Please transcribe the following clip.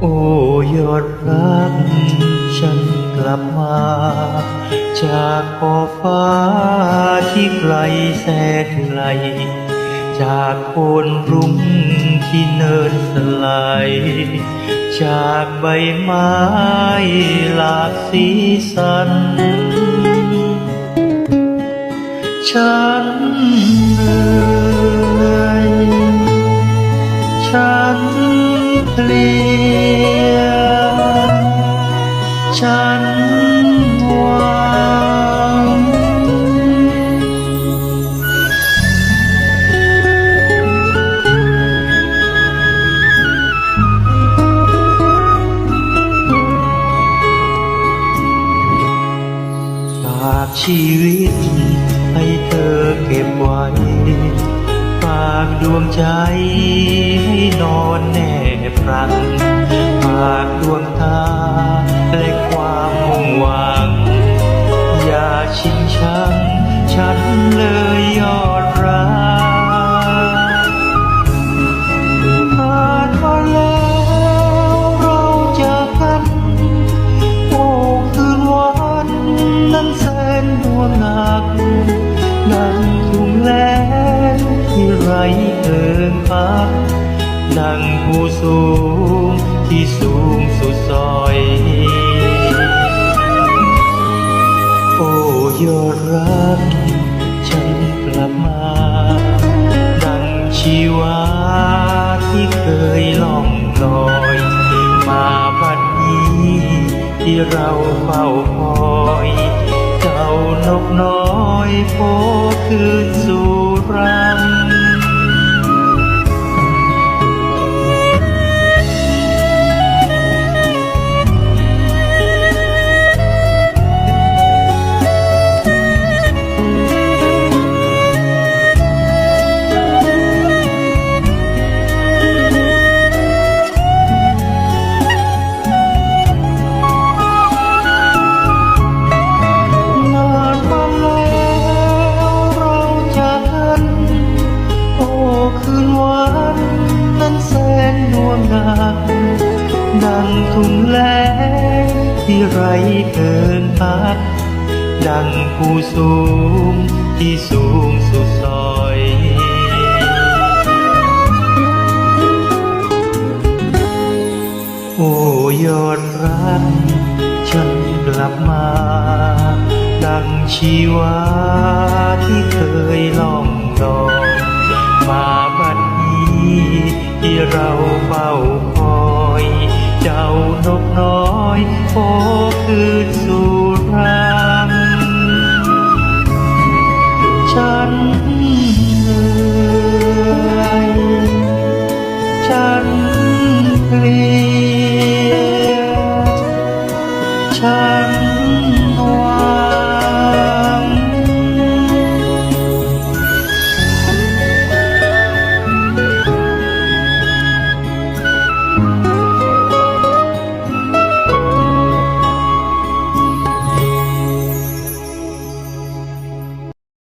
โอ้ยอดรัก ฉันกลับมา จากขอฟ้าที่ไกลแสนไกล จากโคนรุ้งที่เนินสลาย จากใบไม้หลากสีสัน ฉันเหนื่อยฉัน ลียฉันหวังฝากชีวิตให้เธอเก็บไว้ ฝากดวงใจให้นอนแน่ บรักฝากดวงตาและความมุ่งหวัง อย่าชิงชังฉันเลยยอดรักผ่านมาแล้วเราจากกันโอ้คืนวันนั้นแสนดวงหนักดังทุ่งแล้งที่ไรเอิงพัก ดังผู้สูงที่สูงสุดซอย โอ้ยอดรัก ฉันกลับมา ดังชีวาที่เคยล่องลอย มาบัดนี้ที่เราเฝ้าคอย เจ้านกน้อยโผคืนสู่รัง ทุ่งแลที่ไรเกินพักดังผู้สูงที่สูงสุดซอยโอ้ยอดรัก ฉันกลับมา ดังชีวาที่ อยโผคืนสู่รังฉันเลย